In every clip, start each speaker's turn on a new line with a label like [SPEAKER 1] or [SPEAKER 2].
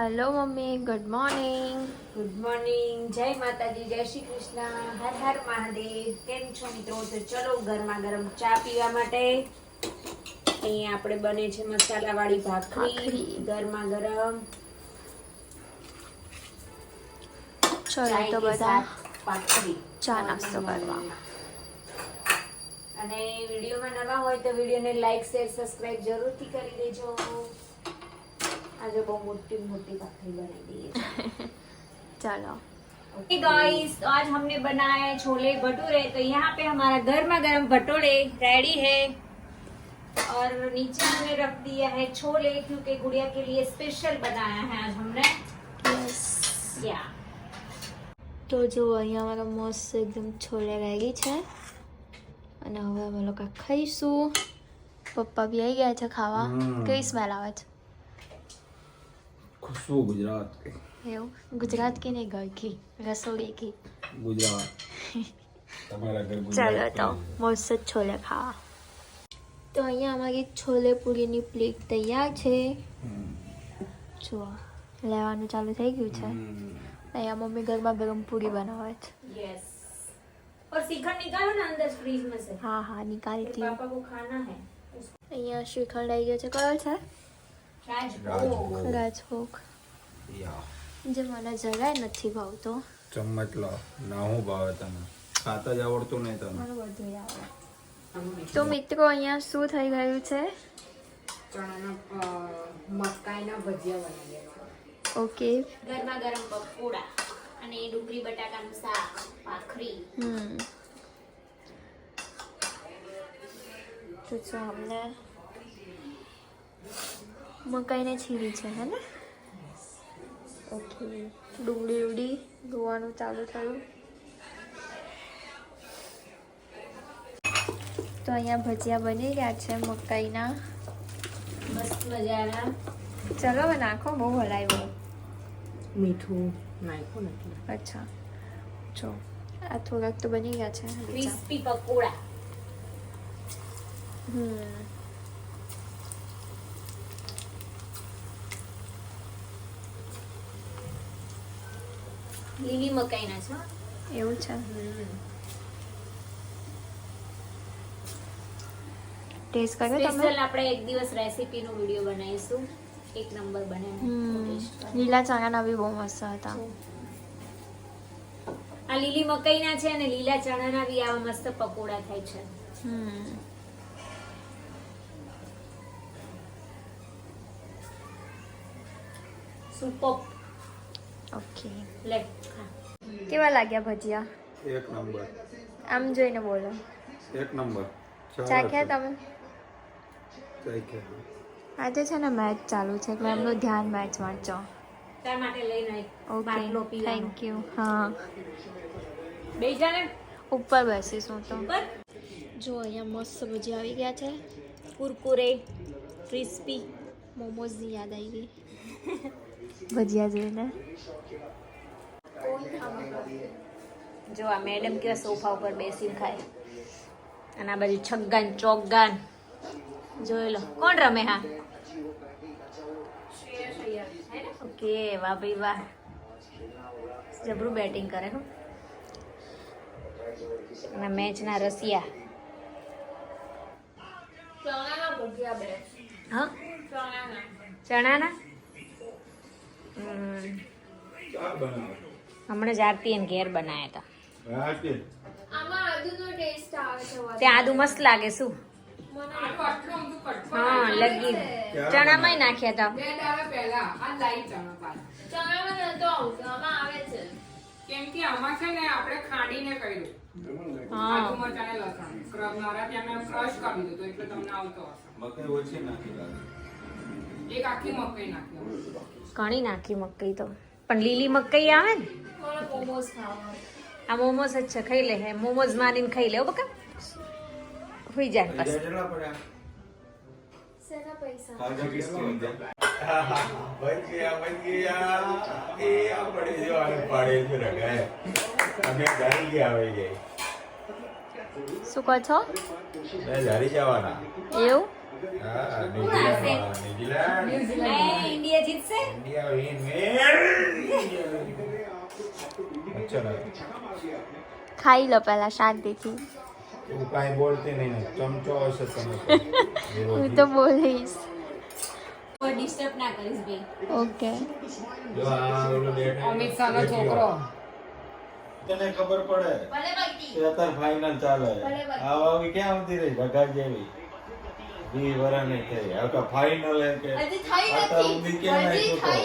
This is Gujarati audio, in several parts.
[SPEAKER 1] Hello mummy. Good morning
[SPEAKER 2] good morning જય માતાજી જય શ્રી કૃષ્ણ. હર હર મહાદેવ. કેમ છો મિત્રો? તો ચલો ગરમા ગરમ ચા પીવા માટે. અહીંયા આપણે બને છે મસાલાવાળી ભાખરી.
[SPEAKER 1] ભાખરી.
[SPEAKER 2] ગરમા ગરમ.
[SPEAKER 1] ચલો તો બધા
[SPEAKER 2] ભાખરી.
[SPEAKER 1] ચા નાસ્તો કરવા.
[SPEAKER 2] અને વિડીયોમાં નવા હોય તો વિડીયોને લાઈક શેર સબસ્ક્રાઇબ જરૂરથી કરી દેજો. આજે બહુ મોટી મોટી ભાખરી બનાવી દઈએ
[SPEAKER 1] ચલો
[SPEAKER 2] ओके गाइस तो आज हमने बनाया है छोले भटूरे तो यहाँ पे हमारा गर्मा गर्म भटूरे रेडी है और नीचे हमने रख दिया है छोले क्योंकि गुड़िया के लिए स्पेशल बनाया है आज हमने
[SPEAKER 1] યસ
[SPEAKER 2] या
[SPEAKER 1] તો જો અહીંયા અમારા મસ્ત એકદમ છોલે રેડી છે અને હવે અમે લોકો ખાઈશું પપ્પા બી આવી ગયા છે ખાવા
[SPEAKER 3] હમ.
[SPEAKER 1] કઈ સ્મેલ આવે છે
[SPEAKER 3] ખુશ્બુ ગુજરાત की
[SPEAKER 1] એવું ગુજરાત की નહીં ઘર की રસોડી की
[SPEAKER 3] ગુજરાત તમારા ઘર
[SPEAKER 1] ચાલો
[SPEAKER 3] ગુજરાત
[SPEAKER 1] તો મસ્ત જ છોલે ખાવા તો અહીંયા અમારી છોલે પૂરીની પ્લેટ તૈયાર છે જો લેવાનું ચાલુ થઈ ગયું છે અહીંયા મમ્મી ગરમા ગરમ પૂરી બનાવે છે
[SPEAKER 2] यस और सीखर निकालो ना अंदर फ्रीज में से
[SPEAKER 1] હા હા નીકાળતી
[SPEAKER 2] पापा को खाना है
[SPEAKER 1] અહીંયા શ્રીખંડ આવી ગયો છે કયો છે
[SPEAKER 2] राजभोग
[SPEAKER 3] રાજભોગ.
[SPEAKER 1] જે મને જરાય નથી ભાવતો.
[SPEAKER 3] ચમચ લો ના હું ભાવે તને? ખાતા જ આવડતું નહીં તને?
[SPEAKER 1] મને બધું તો મિત્રો અહીંયા શું થઈ ગયું છે?
[SPEAKER 2] ચણાના મકાઈના ભજીયા બનાવ્યા
[SPEAKER 1] ઓકે.
[SPEAKER 2] ગરમા ગરમ પકોડા અને ડુંગળી બટાકાનું શાક ભાખરી.
[SPEAKER 1] હમ. તો અમને મકાઈને છીરી છે હે ને? ઓકે. ડુંગળી ઉડી ધોવાનું ચાલુ થયું. તો અહીંયા ભજીયા બની ગયા છે મકાઈના.
[SPEAKER 2] મસ્ત મજાના
[SPEAKER 1] ચલો હવે નાખો બહુ હલાવ્યો
[SPEAKER 2] મીઠું નાખ્યું નથી.
[SPEAKER 1] અચ્છા. જો આ થોડાક તો બની ગયા છે.
[SPEAKER 2] ક્રિસ્પી પકોડા.
[SPEAKER 1] હમ.
[SPEAKER 2] લીલી મકાઈના છે.
[SPEAKER 1] એવું છે? ટેસ્ટ કર્યો તમે?
[SPEAKER 2] આપણે એક દિવસ રેસીપીનો વિડિયો બનાવીશું. એક નંબર બને.
[SPEAKER 1] લીલા ચણાના બી બહુ મસ્ત હતા.
[SPEAKER 2] આ લીલી મકાઈના છે અને લીલા ચણાના બી આવા મસ્ત પકોડા થાય છે.
[SPEAKER 1] હમ.
[SPEAKER 2] સુપર
[SPEAKER 1] ઓકે
[SPEAKER 2] લે. ખા.
[SPEAKER 1] કેવા લાગ્યા ભજીયા?
[SPEAKER 3] એક નંબર.
[SPEAKER 1] આમ જોઈને બોલો.
[SPEAKER 3] એક નંબર.
[SPEAKER 1] ચાખ્યા તમે?
[SPEAKER 3] ચાખ્યા
[SPEAKER 1] આજે છે ને મેચ ચાલુ છે એટલે એમનું ધ્યાન મેચમાં વાંચો. છો ઓકે થેન્ક યુ હા.
[SPEAKER 2] બે જાને
[SPEAKER 1] ઉપર બેસીશું તો. જો અહીંયા મસ્ત ભજીયા આવી ગયા છે.
[SPEAKER 2] કુરકુરે ક્રિસ્પી
[SPEAKER 1] મોમોઝની યાદ આવી ગઈ. ભજીયા જોઈને.
[SPEAKER 2] જો આ મેડમ કેવા સોફા ઉપર બેસીને ખાય. અને આ બાજુ છગ્ગાન, ચોગ્ગાન. જોઈ લો. કોણ રમે હા? ઓકે, વાહ ભાઈ વાહ. જબરું બેટિંગ કરે હું. અને મેચના રસિયા. ચણાના?
[SPEAKER 3] ચણાના
[SPEAKER 2] હમણાં જ આરતી એને ઘેર બનાયા હતા. તે આદુ મસ્ત લાગે શું? હા લગી. ચણામાં નાખ્યા હતા.
[SPEAKER 4] કેમ કે આમાં છે ને આપણે ખાંડીને કર્યું.
[SPEAKER 2] હા.
[SPEAKER 4] આદુ મરચાં અને લસણ. ક્રબ નવરાત્રી અમે ક્રશ કરી દીધું એટલે તમને આવતો હશે.
[SPEAKER 3] મકાઈ ઓછી નાખી લાગે.
[SPEAKER 4] એક આખી મકાઈ નાખી.
[SPEAKER 2] ઘણી નાખી મકઈ તો. પણ લીલી મકઈ આવે ને? આ મોમોસ જ છે ખાઈ લે હે. મોમોસ મારીને ખાઈ લેવો બકા. હોઈ જાય બસ
[SPEAKER 1] શું કહો છો? એવું?
[SPEAKER 3] ન્યુઝીલેન્ડ
[SPEAKER 2] ઇન્ડિયા જીતશે?
[SPEAKER 3] ઇન્ડિયા વિન લેક્ચર
[SPEAKER 1] ખાઈ લો પહેલા શાંતિથી.
[SPEAKER 3] તું કાંઈ બોલતી નહીં ને ચમચો હશે તમે
[SPEAKER 1] હું તો બોલીશ. ઓકે.
[SPEAKER 3] તને ખબર પડે? કે ફાઇનલ ચાલે. આવા આવી ક્યાં રહી? ભગા જેવી. બી વરા નહીં થઈ. હવે ફાઇનલ એમ કે અત્યારે ઉદી કેમ નાખ્યું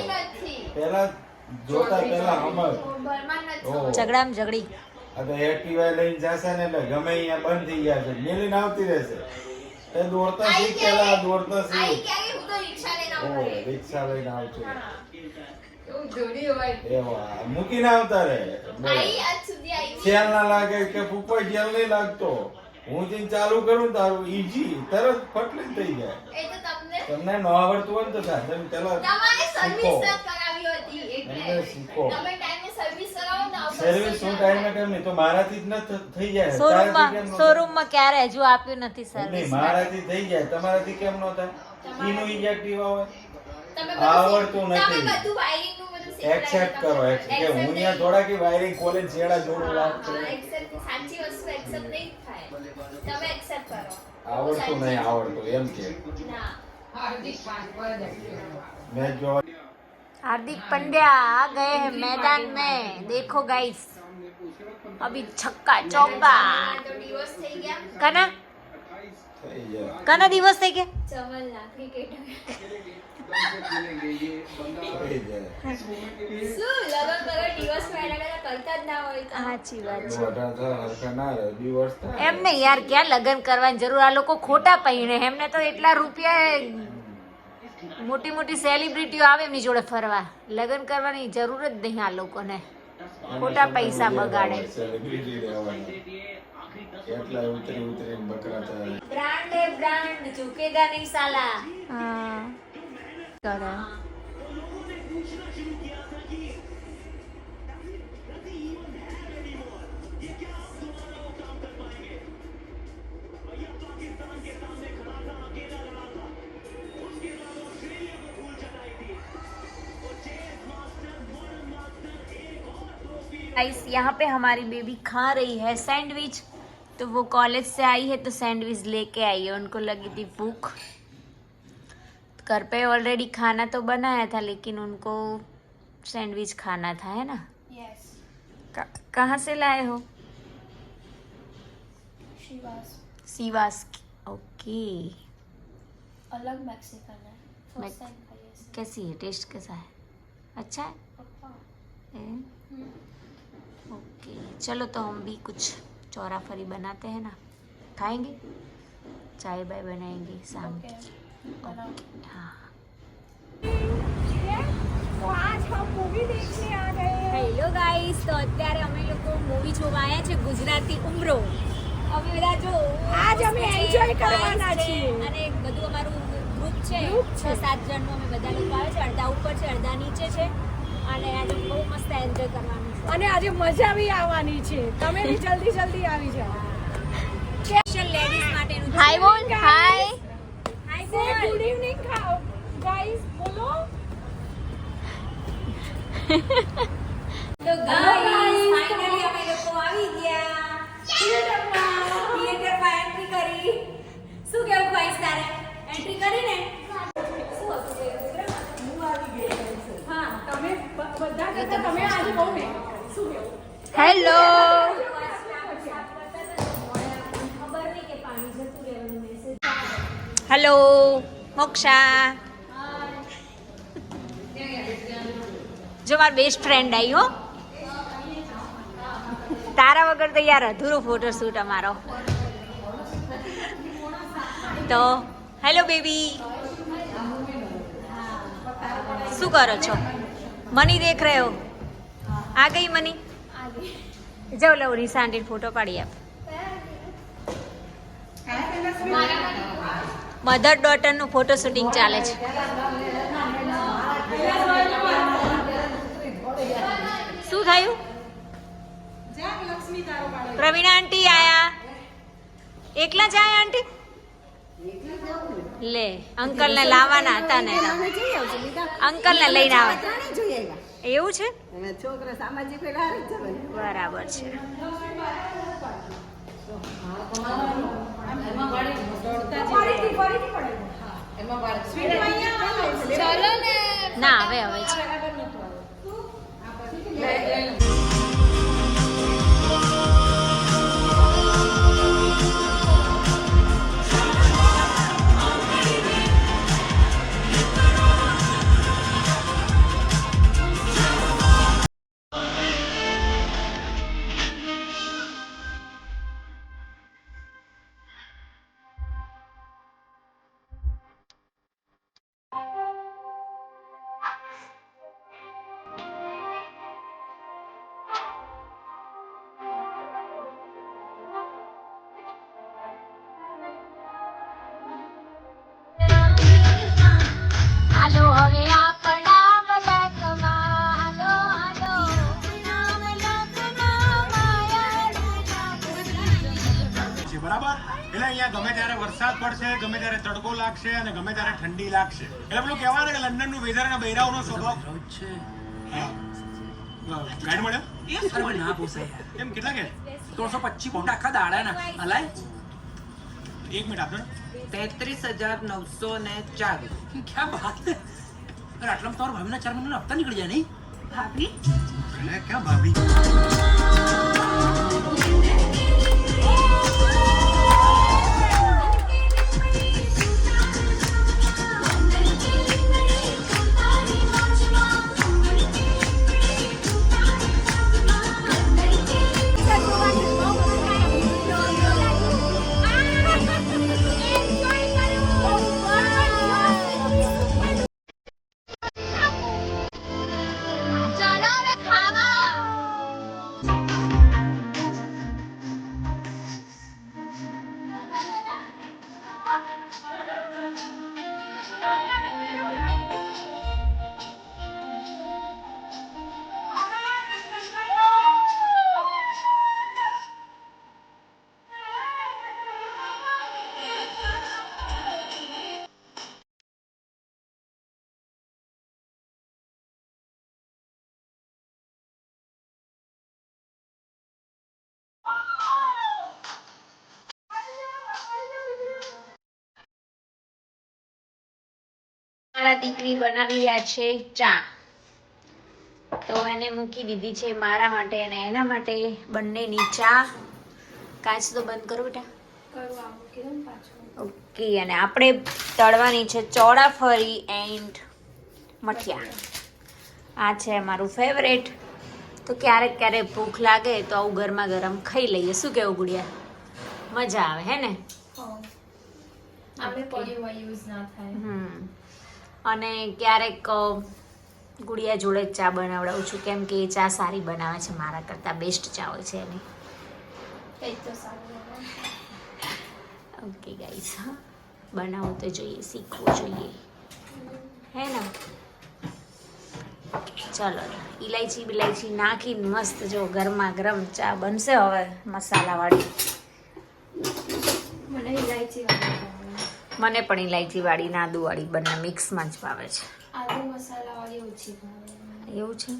[SPEAKER 3] પેલા જોતા પહેલા અમર.
[SPEAKER 2] ઝઘડામાં ઝઘડી.
[SPEAKER 3] આ એક્ટિવા લઈને જશે ને એટલે ગમે અહીંયા બંધ થઈ ગયા છે. મેલીને આવતી રહેશે. એ દોડતા શીખ? પેલા દોડતા શીખ.
[SPEAKER 1] રિક્ષા લઈને આવું
[SPEAKER 3] ઓહો,
[SPEAKER 1] ઘરે.
[SPEAKER 3] રિક્ષા લઈને આવશે
[SPEAKER 4] એવું જોડી હોય.
[SPEAKER 3] એવા મૂકીને આવતા
[SPEAKER 1] રે
[SPEAKER 3] સેલ ના લાગે કે પપ્પા જેલ નહીં લાગતો. હું જઈને ચાલુ કરું તારું ઈજી તરત ફટલી થઈ જાય.
[SPEAKER 1] એ તો તમને
[SPEAKER 3] તમને ન આવડતું હોય ને તો પેલા શીખો.
[SPEAKER 1] સર્વિસ
[SPEAKER 3] શું ટાઈમે કેમ નહીં તો મારાથી જ ન થઈ જાય.
[SPEAKER 2] શોરૂમમાં
[SPEAKER 3] તારાથી કેમ ન થાય?
[SPEAKER 2] શોરૂમમાં ક્યારે હજુ આપ્યું નથી સર્વિસ
[SPEAKER 3] મારાથી થઈ જાય. તમારાથી કેમ ન થાય? ઈનું ઇજેક્ટિવ આવે. આવડતું નથી.
[SPEAKER 1] તમે બધું વાયરિંગનું બધું શીખવાડ્યું
[SPEAKER 3] એક્સેપ્ટ કરો. કે હું અહીંયા થોડા કે વાયરિંગ ખોલીને છેડા જોડું વાત કરું.
[SPEAKER 1] સાચી વસ્તુ એક્સેપ્ટ નહીં થાય. તમે એક્સેપ્ટ કરો.
[SPEAKER 3] આવડતું નહીં આવડતું એમ કે.
[SPEAKER 1] ના.
[SPEAKER 4] હાર્દિક પાંચ પર જ
[SPEAKER 3] જોવા
[SPEAKER 2] हार्दिक पांड्या आ गए हैं मैदान में देखो गाइस अभी छक्का चौका
[SPEAKER 1] તો divorce થઈ ગયા
[SPEAKER 2] कना
[SPEAKER 3] થઈ જાય
[SPEAKER 2] कना दिवस થઈ ગયા
[SPEAKER 1] ચમલના ક્રિકેટર
[SPEAKER 3] થઈ જાય
[SPEAKER 1] શું લગન કરો divorce માં એના કરતા કરતા જ ના હોય તો
[SPEAKER 2] સાચી વાત
[SPEAKER 3] મોઢા થાય હરખા ના રહે દિવસ થાય
[SPEAKER 2] એમ નહીં યાર ક્યાં લગ્ન કરવાની જરૂર આ લોકો ખોટા પૈણે એમને તો એટલા રૂપિયા મોટી મોટી સેલિબ્રિટીઓ આવે એમની જોડે ફરવા. લગ્ન કરવાની જરૂર જ નહીં આ લોકોને. ખોટા પૈસા બગાડે.
[SPEAKER 3] એટલા ઉતરી ઉતરીને બકરા થાય
[SPEAKER 2] બ્રાન્ડ બ્રાન્ડ ઝુકેગા નહીં સાલા.
[SPEAKER 1] હા. કરે.
[SPEAKER 2] गाइस यहाँ पे हमारी बेबी खा रही है सैंडविच तो वो कॉलेज से आई है तो सैंडविच लेके आई है। उनको लगी थी भूख। घर पे ऑलरेडी खाना तो बनाया था लेकिन उनको सैंडविच खाना था है ना? Yes. कहाँ से लाए हो? सीवास ओके
[SPEAKER 1] अलग मैक्सिकन है। मैक...
[SPEAKER 2] कैसी है? टेस्ट कैसा है? अच्छा है? ओके चलो तो हम भी कुछ चौरा फरी बनाते हैं ना खाएंगे चाय बाय बनाएंगे शाम
[SPEAKER 1] ओके
[SPEAKER 2] की
[SPEAKER 1] बनाओ
[SPEAKER 2] हाँ હેલો ગાઈસ તો અત્યારે અમે લોકો મૂવી જોવા આવ્યા છે ગુજરાતી ઉમરો અમે બધા જો
[SPEAKER 5] આજ અમે enjoy
[SPEAKER 2] છે,
[SPEAKER 5] કરવાના
[SPEAKER 2] guys છે,
[SPEAKER 5] છીએ.
[SPEAKER 2] અને બધું અમારું ગ્રુપ છે
[SPEAKER 5] Group
[SPEAKER 2] છ સાત જણનું અમે બધા લોકો આવે છે અડધા ઉપર છે અડધા નીચે છે અને આજે બહુ મસ્ત એન્જોય કરવાનું છે
[SPEAKER 5] અને આજે મજા બી આવવાની છે. તમે બી જલ્દી જલ્દી આવી જાઓ.
[SPEAKER 2] સ્પેશિયલ લેડીઝ માટેનું
[SPEAKER 1] હાય બોલ. હાય
[SPEAKER 2] હાય બોલ.
[SPEAKER 5] ગુડ ઇવનિંગ ગાઈસ બોલો.
[SPEAKER 2] તો ગાઈસ ફાઇનલી અમે લોકો આવી ગયા. થિયેટરમાં થિયેટરમાં એન્ટ્રી કરી. શું કેવું ગાઈસ તારે એન્ટ્રી કરીને શું હતું તે પ્રોગ્રામ?
[SPEAKER 5] હા તમે બ- બધા કરતા તમે આજે બહુ ને શું કહેવું
[SPEAKER 1] હેલો
[SPEAKER 2] હેલો મોક્ષા. જો મારો બેસ્ટ ફ્રેન્ડ આવી હો. તારા વગર તો યાર અધૂરો ફોટો શૂટ અમારો. તો હેલો બેબી શું કરો છો? મની દેખ રહ્યો. આ ગઈ મની? જાઓ લઉં નિશા આંટી ફોટો પાડી આપ. મધર ડોટરનું ફોટો શૂટિંગ ચાલે છે. શું થયું? પ્રવીણા આંટી આયા. એકલા જ આયા આંટી? લે અંકલ ને લાવવાના હતા ને. અંકલ ને લઈને આવે. એવું છે?
[SPEAKER 6] છોકરા સામાજિક પેલા હારે જ જવાય.
[SPEAKER 2] બરાબર છે. ના હવે હવે છે.
[SPEAKER 7] અહીંયા ગમે ત્યારે વરસાદ પડશે ગમે ત્યારે તડકો લાગશે અને ગમે ત્યારે ઠંડી લાગશે. એટલે પેલું કહેવાય ને કે લંડનનું વેધર અને બૈરાઓનો સ્વભાવ. છે. ગાઈડ મળ્યો?
[SPEAKER 8] ના પોસાય
[SPEAKER 7] એમ કેટલા કે?
[SPEAKER 8] ત્રણસો પચીસ પોઈન્ટ આખા દાડાના. અલાય
[SPEAKER 7] એક મિનિટ આપજો
[SPEAKER 6] તેત્રીસ હજાર નવસો ને ચાર.
[SPEAKER 8] ક્યાં વાત છે? અરે આટલામાં તમારા ભાભીના ચાર મહિના હપ્તા નીકળી જાય નહીં? ભાભી?
[SPEAKER 7] ક્યાં ભાભી?
[SPEAKER 2] દીકરી બનાવી રહ્યા છે ચા. તો એને મૂકી દીધી છે મારા માટે અને એના માટે બંનેની ચા. કાચ તો બંધ કરો બેટા. ઓકે અને આપણે તળવાની છે ચોળાફળી એન્ડ મઠિયા. આ છે મારું ફેવરેટ તો ક્યારેક ક્યારેક ભૂખ લાગે તો આવું ગરમા ગરમ ખાઈ લઈએ. શું કેવું ગુડિયા? મજા આવે હે ને?
[SPEAKER 1] આપણે યુઝ ના થાય.
[SPEAKER 2] હમ. અને ક્યારેક ગુડિયા જોડે જ ચા બનાવડાવું છું. કેમ કે એ ચા સારી બનાવે છે મારા કરતાં બેસ્ટ ચા હોય છે એની.
[SPEAKER 1] તો સારું
[SPEAKER 2] ઓકે ગાઈસ હા. બનાવવું તો જોઈએ શીખવું જોઈએ. હે ને? ચલો ઇલાયચી બિલાયચી નાખીને મસ્ત જો ગરમા ગરમ ચા બનશે હવે મસાલાવાળી
[SPEAKER 1] મને ઇલાયચી વાળી
[SPEAKER 2] મને પણ ઇલાયચી વાળી ને આદુ વાળી બંને મિક્સમાં જ ભાવે છે.
[SPEAKER 1] આદુ મસાલા વાળી ઓછી ભાવે.
[SPEAKER 2] એવું છે?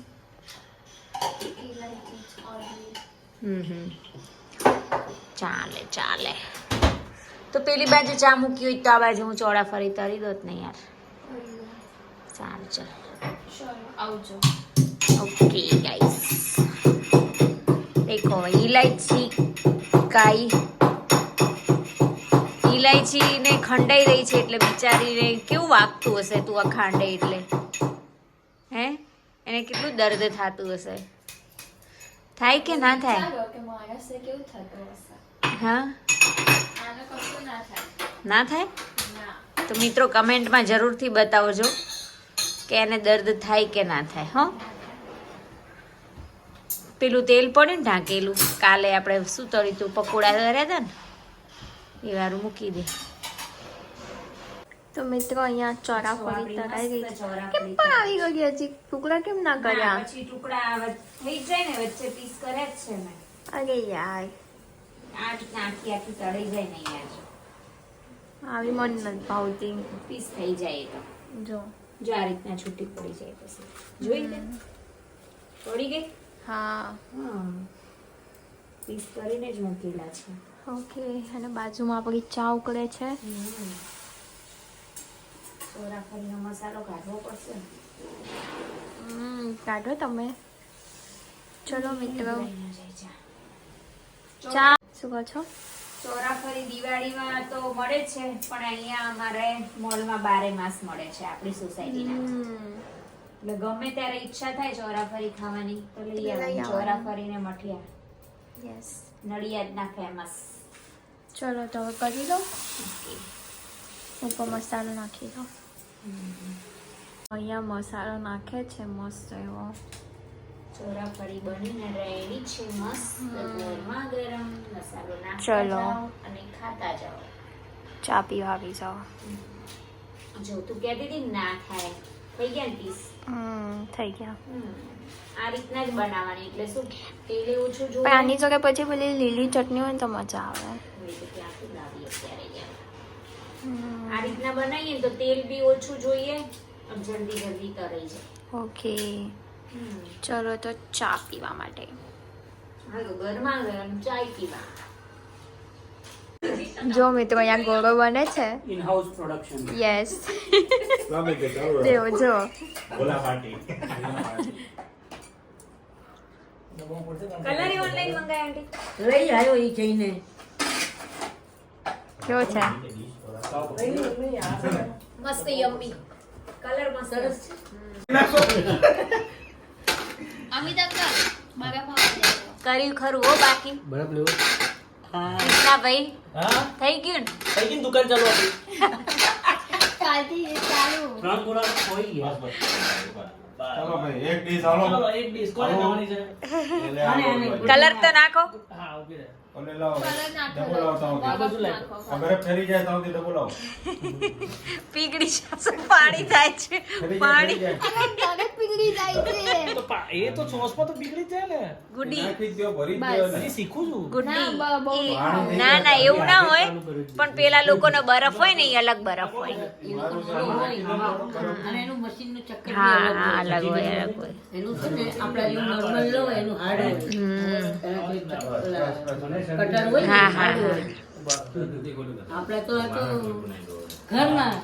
[SPEAKER 2] હમ ચાલે ચાલે. તો પેલી બાજુ ચા મૂકી હોય તો આ બાજુ હું ચોળા ફરી તરી દોત ને યાર. સારું ચાલ.
[SPEAKER 1] આવજો.
[SPEAKER 2] ઓકે ગાઈસ દેખો ઇલાયચી કાઈ ઇલાયચી ને ખંડાઈ રહી છે એટલે બિચારીને કેવું વાગતું હશે તું આ ખાંડે એટલે? હે? એને કેટલું દર્દ થતું હશે? થાય કે ના થાય? હા
[SPEAKER 1] ના થાય.
[SPEAKER 2] તો મિત્રો કમેન્ટમાં જરૂરથી બતાવજો કે એને દર્દ થાય કે ના થાય હો? પેલું તેલ પડ્યું ને ઢાંકેલું કાલે આપણે શું તળ્યું તું પકોડા કર્યા હતા ને? એ વારું મૂકી દે.
[SPEAKER 1] તો મિત્રો અહીંયા ચોરાફળી તરાઈ ગઈ કેમ પણ આવી ગઈ હજી? ટુકડા કેમ ના કર્યા?
[SPEAKER 2] પછી ટુકડા થઈ જાય ને વચ્ચે પીસ કરે જ છે મેં
[SPEAKER 1] અરે યાર.
[SPEAKER 2] આજ નાખી આખી તળી જાય ને યાર
[SPEAKER 1] આવી મન નથી ભાવતી.
[SPEAKER 2] પીસ થઈ જાય તો.
[SPEAKER 1] જો.
[SPEAKER 2] જો આ રીતના છૂટી પડી જાય પછી. જોઈ લે. પડી ગઈ?
[SPEAKER 1] હા.
[SPEAKER 2] હા. પીસ કરીને જ મૂકેલા છે.
[SPEAKER 1] ઓકે અને બાજુમાં આપણી ચા ઉકળે છે.
[SPEAKER 2] ચોરાફળીનો મસાલો કાઢવો પડશે.
[SPEAKER 1] કાઢો તમે. ચલો મિત્રો.
[SPEAKER 2] ચા.
[SPEAKER 1] શું કહો છો?
[SPEAKER 2] ચોરાફળી દિવાળીમાં તો મળે છે પણ અહીંયા અમારે મોલમાં બારે માસ મળે છે આપણી સોસાયટીના.
[SPEAKER 1] હમ.
[SPEAKER 2] એટલે ગમે ત્યારે ઈચ્છા થાય ચોરાફરી ખાવાની તો લઈ આવવાની.
[SPEAKER 1] આવવાની.
[SPEAKER 2] ને મઠિયા.
[SPEAKER 1] યસ
[SPEAKER 2] નડિયાદના ફેમસ
[SPEAKER 1] ચલો તો હવે કરી લો ઉપર મસાલો નાખી દો અહીંયા મસાલો નાખે છે મસ્ત એવો.
[SPEAKER 2] ચોરાફળી બનીને રેડી છે મસ્ત. ગરમા ગરમ મસાલો નાખતા
[SPEAKER 1] ચલો.
[SPEAKER 2] જાઓ અને ખાતા જાઓ.
[SPEAKER 1] ચા પીવા આવી જાઓ.
[SPEAKER 2] જો તું કહેતી હતી ના થાય. થઈ ગયા ને પીસ
[SPEAKER 1] થઈ ગયા.
[SPEAKER 2] આ રીતના જ બનાવવાની એટલે શું? તેલ ઓછું
[SPEAKER 1] પણ
[SPEAKER 2] જોઈએ
[SPEAKER 1] આની જોડે પછી પેલી લીલી ચટણી હોય ને તો મજા આવે.
[SPEAKER 2] આ રીતના બનાવીએ તો તેલ બી ઓછું જોઈએ જલ્દી જલ્દી તરાઈ જાય.
[SPEAKER 1] ઓકે. ચલો તો ચા પીવા માટે.
[SPEAKER 2] હાલો ગરમા ગરમ ચા પીવા.
[SPEAKER 1] જો મિત્રો અહીંયા ગોળો બને છે.
[SPEAKER 8] ઇન હાઉસ પ્રોડક્શન
[SPEAKER 1] યસ દેવો જો.
[SPEAKER 3] ગોલા પાર્ટી.
[SPEAKER 2] કલર ઓનલાઈન મંગાય આંટી.
[SPEAKER 6] લઈ આવ્યો ઈ જઈને.
[SPEAKER 1] કેવો છે?
[SPEAKER 2] મસ્ત યમ્મી. કલર મસ્ત.
[SPEAKER 6] સરસ
[SPEAKER 2] કર્યું ખરું હો બાકી.
[SPEAKER 8] બરાબર લેવો.
[SPEAKER 2] કૃષ્ણા ભાઈ.
[SPEAKER 8] હા?
[SPEAKER 2] થઈ ગયું ને?
[SPEAKER 8] કઈ ગઈ દુકાન ચાલુ
[SPEAKER 1] કાલથી ચાલુ.
[SPEAKER 8] ત્રણ ગોળા હોય ગયા.
[SPEAKER 3] ચાલો ભાઈ એક ડીશ હાલો.
[SPEAKER 8] ચાલો એક ડીશ કોને ખાવાની છે?
[SPEAKER 3] એટલે આ બધું.
[SPEAKER 2] કલર તો નાખો.
[SPEAKER 8] હા ઊભી રહે.
[SPEAKER 3] ઓલે લાવો. ડબો લાવો તો
[SPEAKER 8] આ બધું લાવો
[SPEAKER 3] આ બરફ ફેરી જાય તો ડબો લાવો.
[SPEAKER 2] પીગળી જશે પાણી થાય છે. પાણી.
[SPEAKER 1] તરત પીગળી જાય છે.
[SPEAKER 8] તો એ તો સોસમાં તો બીગડી જાય ને.
[SPEAKER 2] ગુડી.
[SPEAKER 3] નાખી દો ભરી દો ને.
[SPEAKER 8] હજી શીખું છું.
[SPEAKER 2] ગુડી.
[SPEAKER 1] ના,
[SPEAKER 2] ના ના એવું ના હોય. પણ પેલા લોકોનો બરફ હોય ને એ અલગ બરફ હોય.
[SPEAKER 6] અને એનું મશીનનું ચક્કર
[SPEAKER 2] હા હા
[SPEAKER 6] અલગ
[SPEAKER 2] હોય અલગ હોય.
[SPEAKER 6] એનું છે ને આપણા એવું નોર્મલ લો એનું હાર્ડ હોય. કટર હોય
[SPEAKER 2] હા, હા,
[SPEAKER 6] આપણે તો આ ઘરમાં.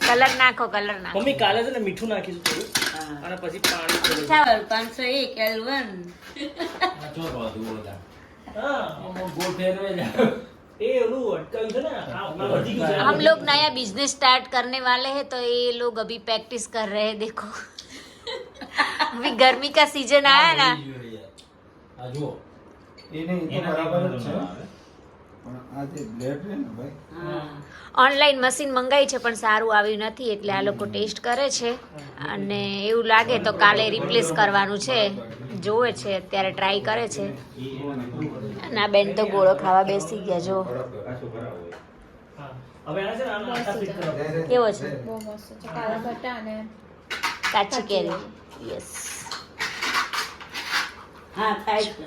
[SPEAKER 2] કલર નાખો કલર નાખો.
[SPEAKER 8] મમ્મી કાલે છે ને મીઠું નાખીશું થોડું. અને પછી પાણી
[SPEAKER 6] પાંચસો એક એલ વન
[SPEAKER 8] હા ગોળ ફેરવે જાય. એ ઓલું અટકાવ્યું છે ને આ આ વધી ગયું છે.
[SPEAKER 2] हम लोग नया बिजनेस स्टार्ट करने वाले हैं तो ये लोग अभी प्रैक्टिस कर रहे हैं देखो अभी गर्मी का सीजन आया ना
[SPEAKER 3] એ નહીં એ તો બરાબર જ છે પણ આ જે બ્લેડ છે ને ભાઈ
[SPEAKER 2] ઓનલાઈન મશીન મંગાવી છે પણ સારું આવ્યું નથી એટલે આ લોકો ટેસ્ટ કરે છે. અને એવું લાગે તો કાલે રિપ્લેસ કરવાનું છે. જોવે છે અત્યારે ટ્રાય કરે છે. અને આ બેન તો ગોળો ખાવા બેસી ગયા જો.
[SPEAKER 8] ને.
[SPEAKER 2] કેવો છે? કાચી કેરી. યસ
[SPEAKER 6] હા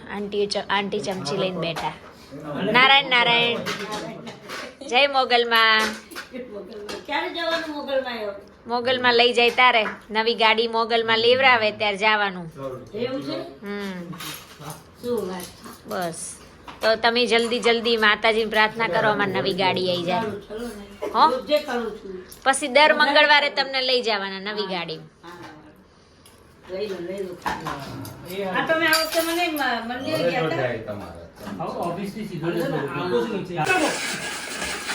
[SPEAKER 2] આંટી આંટી ચમચી લઈને બેઠા. નારાયણ નારાયણ. જય મોગલમાં.
[SPEAKER 6] ક્યારે જવાનું મોગલમાં
[SPEAKER 2] મોગલમાં લઈ જાય તારે. નવી ગાડી મોગલમાં લેવરાવે ત્યારે જવાનું.
[SPEAKER 6] એવું છે?
[SPEAKER 2] હમ.
[SPEAKER 6] શું વાત?
[SPEAKER 2] બસ. તો તમે જલ્દી જલ્દી માતાજીની પ્રાર્થના કરો અમારી નવી ગાડી આવી જાય. હો?
[SPEAKER 6] રોજે કરું છું.
[SPEAKER 2] પછી દર મંગળવારે તમને લઈ જવાના નવી ગાડી.
[SPEAKER 6] આ તમે આ વખતે મને મંદિરે ગયા હતા?
[SPEAKER 3] જાય તમારે.
[SPEAKER 8] આવો ઓફિસથી સીધો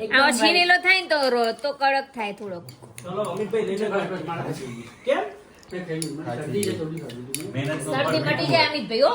[SPEAKER 8] આવો
[SPEAKER 2] છીનેલો થાય ને તો રો- તો કડક થાય થોડોક.
[SPEAKER 8] ચલો અમિતભાઈ લઈને. કેમ? મહેનત
[SPEAKER 2] સર્દી મટી જાય અમિતભાઈ હો.